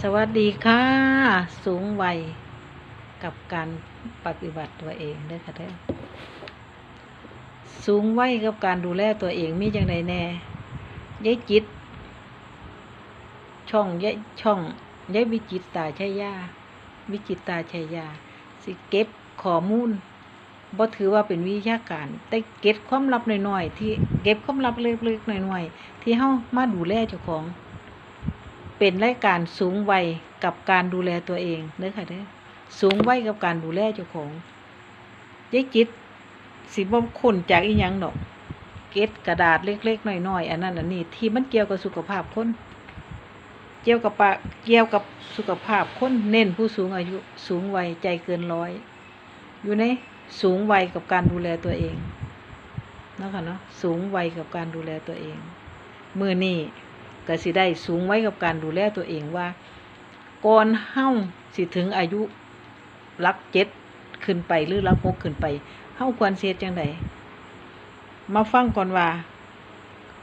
สวัสดีค่ะ สูงวัยกับการปฏิบัติตัวเองเด้ค่ะเด้อสูงวัยกับการดูแลตัวเองมีจังไดแน่ยายจิต ช่องยายช่องยายวิจิตตาชัยยาวิจิตตาชัยยา สิเก็บข้อมูลบ่ถือว่าเป็นวิชาการ แต่เก็บความลับหน้อยๆที่เก็บความลับเล็กๆหน้อยๆที่เฮามาดูแลเจ้าของ เป็นรายการสูงวัยกับการดูแลตัวเองเด้อค่ะเด้อสูงวัยกับการดูแลเจ้าของยายจิตสิบ่ค้นจากอีหยังดอก เก็ดกระดาษเล็กๆน้อยๆอันนั้นอันนี้ที่มันเกี่ยวกับสุขภาพคนเกี่ยวกับปะเกี่ยวกับสุขภาพคนเน้นผู้สูงอายุสูงวัยใจเกินร้อย อยู่ในสูงวัยกับการดูแลตัวเองเนาะค่ะเนาะสูงวัยกับการดูแลตัวเอง มือนี่ ก็สิได้สูงไว้กับการดูแลตัวเองว่าก่อนเฮาสิถึงอายุหลักเจ็ดขึ้นไปหรือหลักหกขึ้นไปเฮาควรเสียจังไดมาฟังก่อนว่า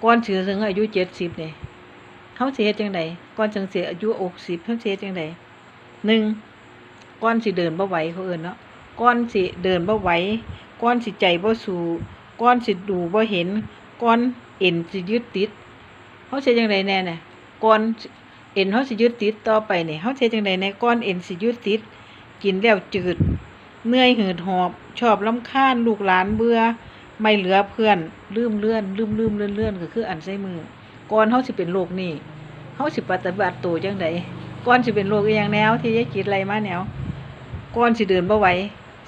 ก่อนสิถึงอายุเจ็ดสิบเนี่ยเฮาเฮ็ดจังไดก่อนถึงสิอายุหกสิบเฮาเฮ็ดจังไดหนึ่งก่อนสิเดินบ่ไหวเขาเอินเนาะก่อนสิเดินบ่ไหวก่อนสิใจบ่สู้ก่อนสิดูบ่เห็นก่อนเอ็นสิยึดติด เขาเสียจังไดแน่เนี่ยก่อนเอ็นเขาสิยึดติดต่อไปเนี่ยเขาเสียจังไดแน่ก่อนเอ็นสิยึดติด กินแล้วจืดเมื่อยหืดหอบ ชอบลำคาญลูกหลานเบื่อไม่เหลือเพื่อนลืมเลื่อนลืมลืมเลื่อนเลื่อนก็คืออันใส่มือก่อนเขาสิเป็นโรคนี่เขาสิปฏิบัติตัวจังไดก่อนสิเป็นโรคอีหยังแนว ที่ยายจิตอะไรมาแนวก่อนสิเดินบ่ไหว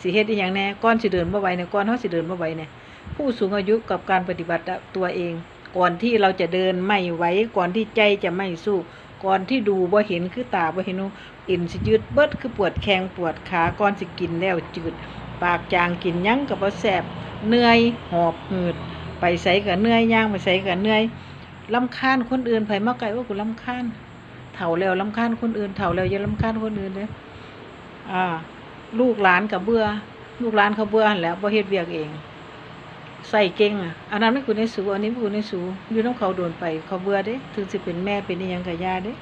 สิเฮ็ดอีหยังแน่ก่อนสิเดินบ่ไหวเนี่ยก่อนเขาสิเดินบ่ไหวเนี่ยผู้สูงอายุกับการปฏิบัติตัวเอง ก่อนที่เราจะเดินไม่ไหวก่อนที่ใจจะไม่สู้ก่อนที่ดูบ่เห็นคือตาบ่เห็นูอินสิยืดเบิดคือปวดแขงปวดขาก่อนสิกินแล้วจืด ปากจางกินยั้งกับบ่แสบเหนื่อยหอบหืด ไปใส่กับเหนื่อยย่างไปใส่กับเหนื่อยลำคาญคนอื่นไผมาไกลว่ากูลำคาญเฒ่าแล้วลำคาญคนอื่นเฒ่าแล้วอย่าลำคาญคนอื่นเด้ออ่า ลูกหลานกับเบื่อ ลูกหลานเขาเบื่อแล้วบ่เฮ็ดเวียกเอง ใส่เก่งอะอันนั้นไม่กูในสูอันนี้ไม่กูในสูอยู่น้ำเขาโดนไป เขาเบื่อเด้ ถึงสิเป็นแม่เป็นยังกับยาเด้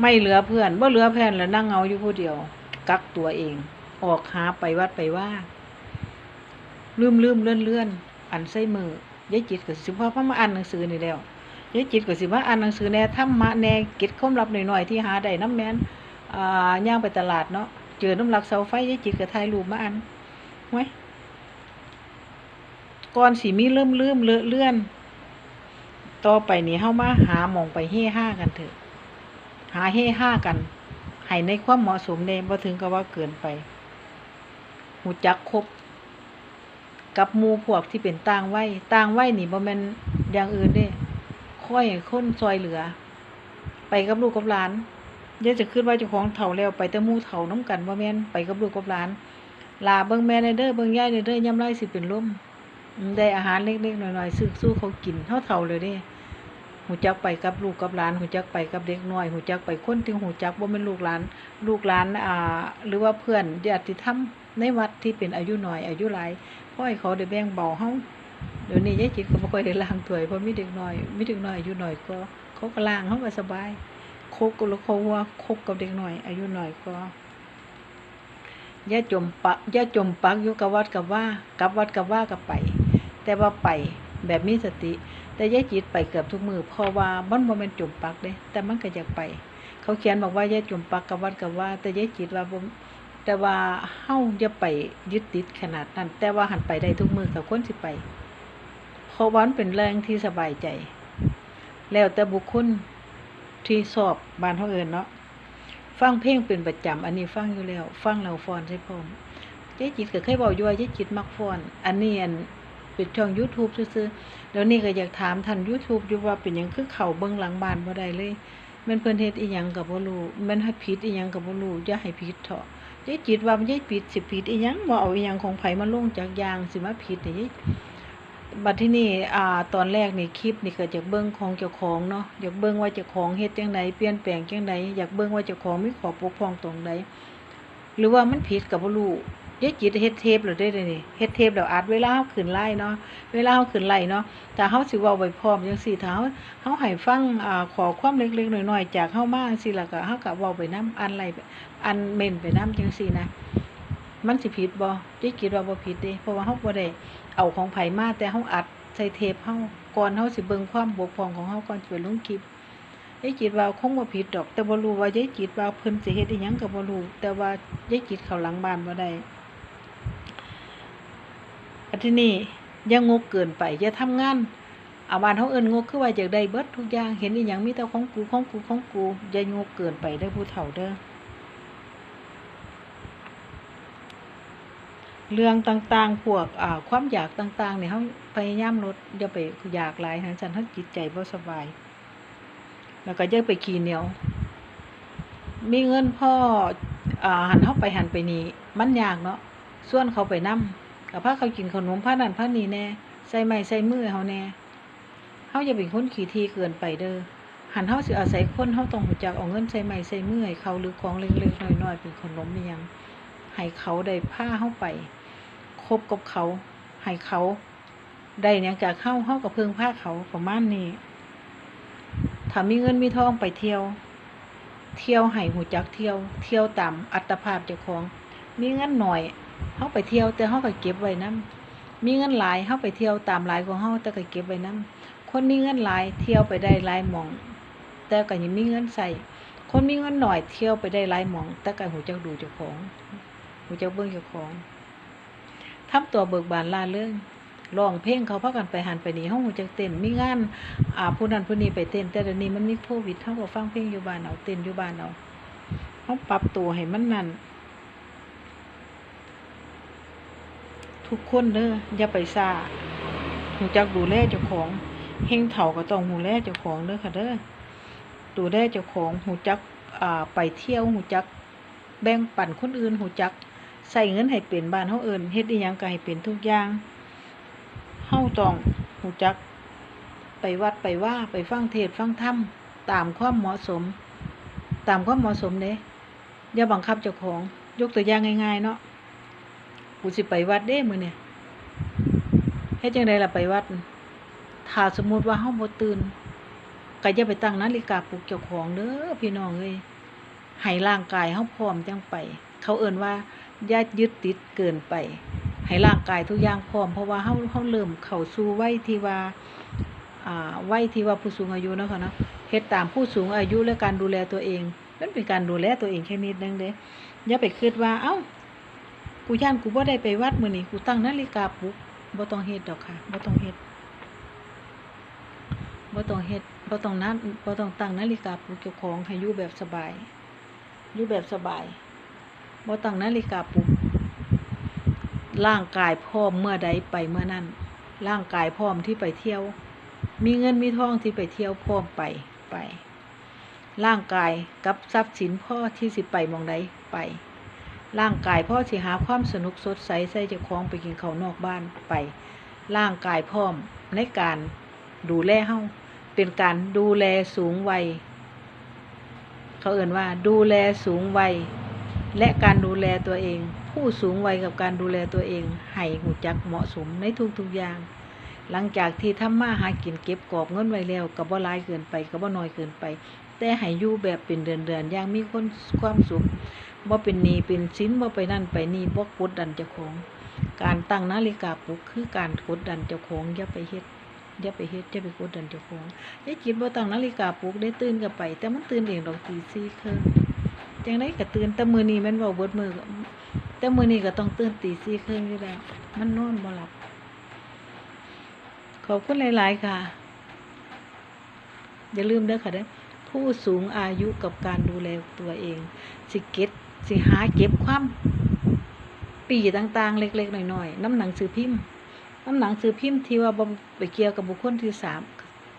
ไม่เหลือเพื่อนบ่เหลือเพื่อนแล้วนั่งเงาอยู่ผู้เดียว กักตัวเอง ออกหาไปวัดไปว่าลืมลืมเลื่อนเลื่อนอันใส่มือยายจิตก็สิว่าพามาอ่านหนังสือนี่แล้วยายจิตก็สิว่าอ่านหนังสือแน่ธรรมะแน่ก็ดความลับหน่อยๆที่หาได้น้ำแมนอ่าย่างไปตลาดเนาะเจอน้ำหลักเสาไฟยายจิตก็ถ่ายรูปมาอ่านไว้ ก่อนสิมีเริ่มเริ่มเลอะเลื่อน ต่อไปนี่เฮามาหาหมองไปเฮ่ห้ากันเถอะ หาเฮ่ห้ากันให้ในความเหมาะสมเด้บ่ถึงกับว่าเกินไปหูจักครบกับมูพวกที่เป็นต่างวัยต่างวัยนี่บ่แม่นอย่างอื่นเด้ค่อยคนซอยเหลือ ไปกับลูกกับหลานเดี๋ยวจะคิดว่าเจ้าของเฒ่าแล้วไปแต่มู่เฒ่านํกันบ่แม่นไปกับลูกกับหลานลาเบิ่งแม่ในเด้อเบิ่งย่ายในเด้อยามไรสิเป็นลมอืม ได้อาหารเล็กๆหน่อยๆซื้อสู้เขากินเท่าเท่าเลยเด้หูจักไปกับลูกกับหลานหูจักไปกับเด็กน้อยหูจักไปคนที่หูจักบ่แม่นลูกหลาน ลูกหลานอ่า หรือว่าเพื่อนญาติธรรมในวัดที่เป็นอายุน้อยอายุหลายขอให้เขาได้แบ่งเบาเฮาเดี๋ยวนี้ยายจิตก็บ่ค่อยได้ล้างถ้วยเพราะมีเด็กน้อยมีเด็กน้อยอายุน้อยก็เขาก็ล้างเขาก็สบายคบกับเขาว่าคบกับเด็กน้อย อายุน้อยก็ย่าจมปักย่าจมปักอยู่กับวัดกับว่ากับวัดกับว่ากับไป แต่ว่าไปแบบมีสติ แต่ยายจิตไปเกือบทุกมือเพราะว่ามันบ่แม่นจุ่มปักเด้แต่มันก็อยากไป เขาเขียนบอกว่ายายจุ่มปักกับวัดกับว่า แต่ยายจิตว่าบ่แต่ว่าเฮาอย่าไปยึดติดขนาดนั้น แต่ว่าหันไปได้ทุกมือกับคนสิไปเพราะวันเป็นแรงที่สบายใจ แล้วแต่บุคคลที่สอบบ้านเฮาเอิ้นเนาะฟังเพลงเป็นประจำอันนี้ฟังอยู่แล้ว ฟังแล้วฟ้อนใส่พร้อมยายจิตก็เคยบอกอยู่ว่ายายจิตมักฟอน อันนี้อัน ป็นช่อง YouTube ซื่อๆแล้วนี่ก็อยากถามท่าน YouTube อยู่ว่าเป็นหยังคือเข้าเบิ่งหลังบ้านบ่ได้เลยม่นเพิ่นเฮ็ดอีหยังก็บ่รู้ม่นให้ผิดอีหยังก็บ่รู้อย่าให้ผิดเถาะยายจิตว่ามันยายผิดสิผิดอีหยังบ่เอาอีหยังของไผมาลงจากยางสิมาผิดนี่ยายบัดที่นี่อ่าตอนแรกนี่คลิปนี่ก็อยากเบิ่งของเจ้าของเนาะอยากเบิ่งว่าเจ้าของเฮ็ดจังไดเปลี่ยนแปลงจังไดอยากเบิ่งว่าเจ้าของมีขอบกพร่องตรงใดหรือว่ามันผิดก็บ่รู้ ยายจิตเฮ็ดเทปแล้วได้เดยนี่เฮ็ดเทปแล้วอัดเวลาเฮาขึ้นไลน์เนาะเวลาเฮาขึ้นไลน์เนาะถ้าเฮาสิว้าไว้พร้อมจังซี่ถ้าเฮาเฮาให้ฟังอ่าขอความเล็กๆหน้อยๆจากเฮามาจังซี่ล้วก็เฮาก็เว้าไปนํอันไลน์อันเมนไปนํจังซี่นะมันสิผิดบ่ยายคิดว่าบ่ผิดเด้เพราะว่าเฮาบ่ได้เอาของไผมาแต่เฮาอัดใส่เทปเฮาก่อนเฮาสิเบิ่งความบกพร่องของเฮาก่อนสิไปลงคลิปยายจิตว่าคงบ่ผิดดอก แต่บ่รู้ว่ายายจิตว่าเพิ่นสิเฮ็ดอีหยังก็บ่รู้แต่ว่ายายจิตเข้าหลังบ้านบ่ได้ ที่นี่อย่างงกเกินไปอย่าทำงานอาบ้านเฮาเอิ้นงกคือว่าอยากได้เบิดทุกอย่างเห็นอีหยังมีแต่ของกูของกูของกูอย่างกเกินไปเด้อผู้เฒ่าเด้อเรื่องต่างๆ พวกอ่าความอยากต่างๆเนี่ยเขาพยายามลดอย่าไปอยากหลายทางฉันเขาจิตใจบ่สบาย แล้วก็อย่าไปขี้เหนียว มีเงินพ่ออ่าหันเข้าไปหันไปนี่มันยากเนาะส่วนเขาไปนํ กับพาเขากินขนมผ้านั่นผ้านี่แน่ใส่ไม้ใส่มือเขาแน่เขาอย่าเป็นคนขี้ทีเกินไปเด้อหันเขาสิอาศัยคนเขาต้องรู้จักเอาเงินใส่ไม้ใส่มือให้เขาหรือของเล็กๆน้อยๆเป็นขนมอิหยังให้เขาได้ผ้าเขาไปคบกับเขาให้เขาได้เนี่ยจากเข้าเข้ากับเพิงผ้าเขาประมาณนี้ถ้ามีเงินมีทองไปเที่ยว เที่ยวให้หูจักเที่ยว เที่ยวตามอัตภาพเจ้าของ มีเงินหน่อย เขาไปเที่ยวแต่เขาก็เก็บไว้นํมีเงินหลายเขาไปเที่ยวตามหลายของเขาแต่ก็เก็บไว้นํคนมีเงินหลายเที่ยวไปได้หลายหมอง แต่ก็ยังมีเงินใส่คนมีเงินหน่อยเที่ยวไปได้หลายหมอง แต่ก็หูจักดูเจ้าของหูจักเบิ่งเจ้าของทำตัวเบิกบานล่าเรื่องร้องเพลงเขาพากันไปหันไปนี่ห้องจักเต้นมีงานอ่าผู้นั้นผู้นี้ไปเต้นแต่เดี๋ยวนี้มันมีโควิดเฮาก็ฟังเพลงอยู่บ้านเอาเต้นอยู่บ้านเอาเฮาปรับตัวให้มันนั่น ทุกคนเด้ออย่าไปซ่าหูจักดูแลเจ้าของเฮงเฒ่าก็ต้องดูแลเจ้าของเด้อค่ะเด้อดูแลเจ้าของหูจักอ่าไปเที่ยวหูจัก แบ่งปันคนอื่นหูจักใส่เงินให้เป็นบ้านเฮาเอิ้นเฮ็ดอีหยังก็ให้เป็นทุกอย่างเฮาต้องรู้จัก ไปวัดไปว่าไปฟังเทศฟังธรรมตามความเหมาะสม ตามความเหมาะสมเด้อย่าบังคับเจ้าของยกตัวอย่างง่ายๆเนาะ กูสิไปวัดเด้มือเนี่ยเฮ็ดจังไดล่ะไปวัด ถ้าสมมุติว่าเฮาบ่ตื่นก็อย่าไปตั้งนาฬิกาปลุกเจ้าของเด้อพี่น้องเอ้ยให้ร่างกายเฮาพร้อมจังไป เขาเอิ้นว่าอย่ายึดติดเกินไป ให้ร่างกายทุกอย่างพร้อมเพราะว่าเฮาเฮาเริ่มเข้าสู่วัยที่ว่าอ่าวัยที่ว่าผู้สูงอายุเนาะค่ะเนาะเฮ็ดตามผู้สูงอายุและการดูแลตัวเอง มันเป็นการดูแลตัวเองแค่นิดนึงเด้อย่าไปคิดว่าเอ้า กูย่านกูบ่ได้ไปวัดมื้อนี้กูตั้งนาฬิกาปลุกบ่ต้องเฮ็ดดอกค่ะบ่ต้องเฮ็ดบ่ต้องเฮ็ดบ่ต้องนัดบ่ต้องตั้งนาฬิกาปลุกเจ้าของให้อยู่แบบสบายอยู่แบบสบายบ่ตั้งนาฬิกาปลุกร่างกายพร้อมเมื่อใดไปเมื่อนั้นร่างกายพร้อมที่ไปเที่ยว มีเงินมีทองที่ไปเที่ยวพร้อมไปไป ร่างกายกับทรัพย์สินพ่อที่สิไปมองใดไป ร่างกายพ่อสิหาความสนุกสดใสใส่เจ้าของไปกินข้าวนอกบ้านไป ร่างกายพร้อมในการดูแลเฮาเป็นการดูแลสูงวัย เขาเอ่นว่าดูแลสูงวัย และการดูแลตัวเอง ผู้สูงวัยกับการดูแลตัวเอง ให้หูจักเหมาะสมในทุกๆอย่าง หลังจากที่ทำมาหากินเก็บกอบเงินไว้แล้วก็บ่หลายเกินไปก็บ่น้อยเกินไป แต่ให้อยู่แบบเป็นเดือนๆอย่างมีคนความสุข บ่เป็นหนี้เป็นสินบ่ไปนั่นไปนี่บ่กดดันเจ้าของ การตั้งนาฬิกาปลุกคือการกดดันเจ้าของอย่าไปเฮ็ดอย่าไปเฮ็ดอย่าไปกดดันเจ้าของอย่าคิดว่าตั้งนาฬิกาปลุกได้ตื่นก็ไป แต่มันตื่นเองดอกตีสี่ครึ่งจังไดก็ตื่นแต่มือนี้ม่นเว้าเบิดมือแต่มือนี้ก็ต้องตื่นตีสี่ครึ่งอยู่แล้ว มันนอนบ่หลับ ขอบคุณหลาย ๆ ค่ะ อย่าลืมเด้อค่ะเด้อผู้สูงอายุกับการดูแลตัวเองสิเก็บ สิหาเก็บความปีต่างๆ เล็กๆหน้อยๆน้ำหนังสือพิมพ์ น้ำหนังสือพิมพ์ที่ว่าบไปเกี่ยวกับบุคคลที่สาม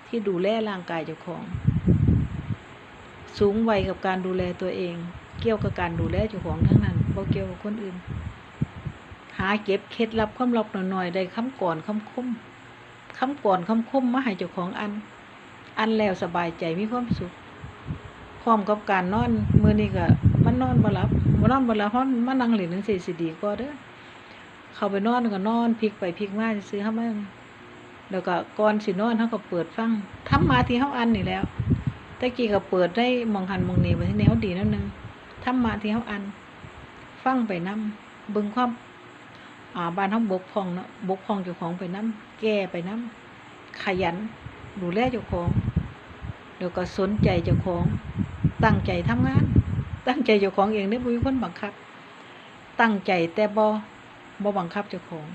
ที่ดูแลร่างกายเจ้าของ สูงวัยกับการดูแลตัวเอง เกี่ยวกับการดูแลเจ้าของทั้งนั้นบ่เกี่ยวกับคนอื่น หาเก็บเคล็ดลับความลับหน่อยๆได้คำก่อนคำคมคำก่อนคำคมมาให้เจ้าของอัน อันแล้วสบายใจมีความสุขพร้อมกับการนอนมื้อนี้ก็ มันนอนบ่หลับบ่นอนบ่หลับเพราะมันนั่งเล่นหนังสือสิดีกว่าเด้อเข้าไปนอนก็นอนพลิกไปพลิกมาซื้อๆเฮามาแล้วก็ก่อนสินอนเฮาก็เปิดฟังธรรมะที่เฮาอ่านนี่แล้วต่กี้ก็เปิดได้มองหันมองนี่บัดทีนี้เฮาดีแล้วนึงธรรมะที่เฮาอ่านฟังไปนํเบิ่งความอ่าบ้านเฮาบกพร่องเนาะบกพร่องเจ้าของไปนํแก้ไปนํขยัน ดูแลเจ้าของ เดี๋ยวก็สนใจเจ้าของ ตั้งใจทำงาน ตั้งใจเจ้าของเองเด้บ่มีคนบังคับ ตั้งใจแต่บ่บ่บังคับเจ้าของ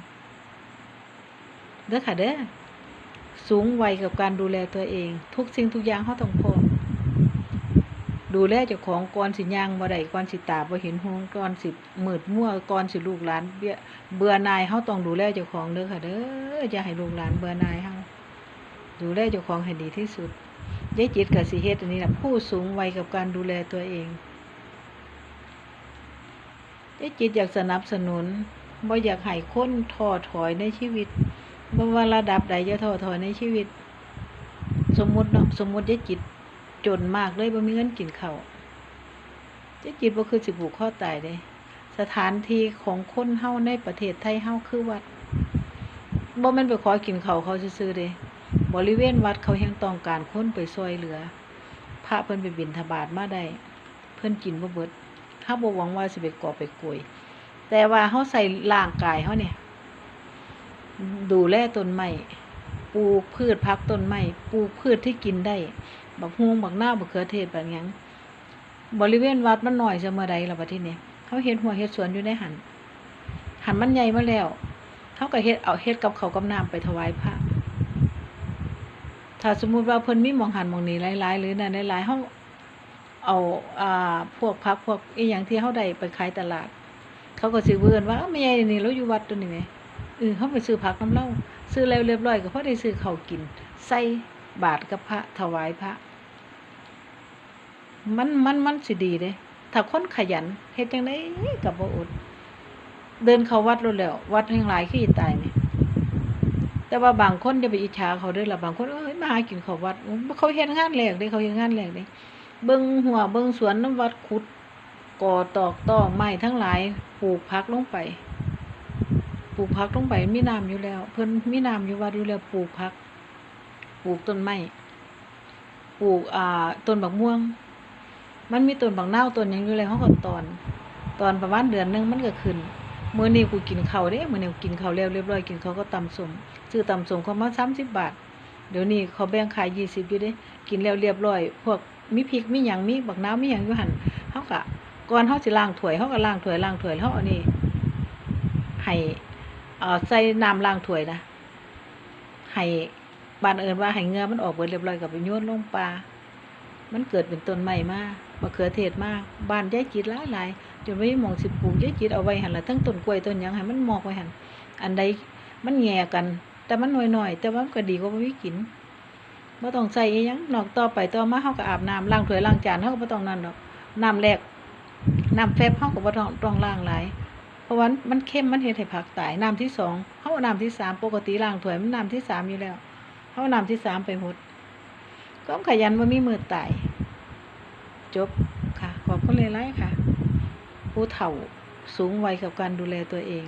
เด้อค่ะเด้อสูงวัยกับการดูแลตัวเอง ทุกสิ่งทุกอย่างเฮาต้องพร้อมดูแลเจ้าของก่อนสิย่างบ่ได้ก่อนสิตาบ่เห็นหงก่อนสิมืดมัวก่อนสิลูกหลานเบี้ยเบื่อนายเฮาต้องดูแลเจ้าของเด้อค่ะเด้ออย่าให้ลูกหลานเบื่อนายเฮาดูแลเจ้าของให้ดีที่สุดยายจิตก็สิเฮ็ดอันนี้ล่ะผู้สูงวัยกับการดูแลตัวเอง ยายจิตอยากสนับสนุนบ่อยากให้คนท้อถอยในชีวิตบ่ว่าระดับใดจะท้อถอยในชีวิต สมมุติเนาะสมมุติยายจิตจนมากเลยบ่มีเงินกินข้าวยายจิตบ่คือสิผูกคอตายเด้สถานที่ของคนเฮาในประเทศไทยเฮาคือวัดบ่แม่นไปขอกินข้าวเขาซื่อๆเด้บริเวณวัดเขายังต้องการคนไปช่วยเหลือ พระเพิ่นไปบิณฑบาตมาได้ เพิ่นกินบ่เบิด เฮาบ่หวังว่าสิไปก่อไปกวยแต่ว่าเฮาใส่ร่างกายเฮาเนี่ย ดูแลต้นไม้ปลูกพืชพักต้นไม้ปลูกพืชที่กินได้ บักฮวงบักหน้าบักเขือเทศแบบหยังบริเวณวัดมันหน้อยซะเมื่อใดล่ะบัดทีนี้เขาเฮ็ดหัวเฮ็ดสวนอยู่ในหัน หันมันใหญ่มาแล้วเขาก็เฮ็ดเอาเฮ็ดกับเขากับน้ำไปถวายพระถ้าสมมุติว่าเพิ่นมีมองหันมองนี้หลายๆหรือนั่นหลายๆเฮา เอาอ่าพวกพักพวกอีหยังที่เฮาได้ไปขายตลาด เขาก็สิเวิ้นว่าเอ้าแม่ใหญ่นี่เราอยู่วัดตัวนี้แหมเออเขาไปซื้อผักน้ำเล้าซื้อแล้วเรียบร้อยก็พอได้ซื้อเขากิน ใส่บาตรกับพระถวายพระ มันมันมันสิดีเด้ถ้าคนขยันเฮ็ดจังไดก็บ่อด เดินเข้าวัดโลดแล้ว วัดแห่งหลายคือสิตายนี่แต่ว่าบางคนจะไปอิจฉาเขาเด้อล่ะบางคนเอ้ยมาหากินเขาวัดเขาเฮ็ดงานแลกเด้เขาเฮ็ดงานแลกเด้ เบิ่งหัวเบิ่งสวนน้ำวัดขุดก่อตอกตอไม้ทั้งหลายปลูกผักลงไป ปลูกผักลงไปมีน้ำอยู่แล้ว เพิ่นมีน้ำอยู่วัดอยู่แล้วปลูกผัก ปลูกต้นไม้ปลูกอ่าต้นบักม่วง มันมีต้นบักนาต้นยังอยู่แล้วเขาก็ตอน ตอนประมาณเดือนหนึงมันก็ขึ้นเมื้อนี้กูกินข้าวเด้เมื้อนี้กินข้าวแล้วเรียบร้อยกินข้าวก็ตำสมซื้อตำสมเขามา30บบาท เดี๋ยวนี้เขาแบ่งขาย20อยู่เด้ กินแล้วเรียบร้อย พวก มีพริกมีหยังมีบักนาวมีหยังอยู่หันเฮาก็ก่อนเฮาสิล้างถ้วยเฮาก็ล้างถ้วยล้างถ้วยแล้วเฮาเอานี่ให้เอ่อใส่น้ำล้างถ้วยนะให้บานเอิญว่าให้เงือมันออกเบิดเรียบร้อยก็ไปโยนลงปลามันเกิดเป็นต้นใหม่มามะเขือเทศมาบ้านยายจิตหลายหลายๆจนไม่มองสิปลูกยายจิตเอาไว้หันละทั้งต้นกล้วยต้นยังให้มันหมอกไว้หันอันใดมันแย่กัน แต่มันน้อยๆแต่ว่ามันก็ดีกว่าบ่มีกิน บ่ต้องใส่อีหยังนอกต่อไปต่อมาเฮาก็อาบน้ำล้างถ้วยล้างจานเฮาก็บ่ต้องนั่นดอกน้ำแรกน้ำแฟบเฮาก็บ่ต้องต้องล้างหลายเพราะว่ามันเข้มมันเฮ็ดให้ผักตายน้ำที่สองเขาเอาน้ำที่สามปกติล้างถ้วยมันน้ำที่สามอยู่แล้วเขาเอาน้ำที่สามไปหดก็ขยันว่ามีมือตายจบค่ะ ขอบคุณหลายๆค่ะ ผู้เฒ่าสูงวัยกับการดูแลตัวเอง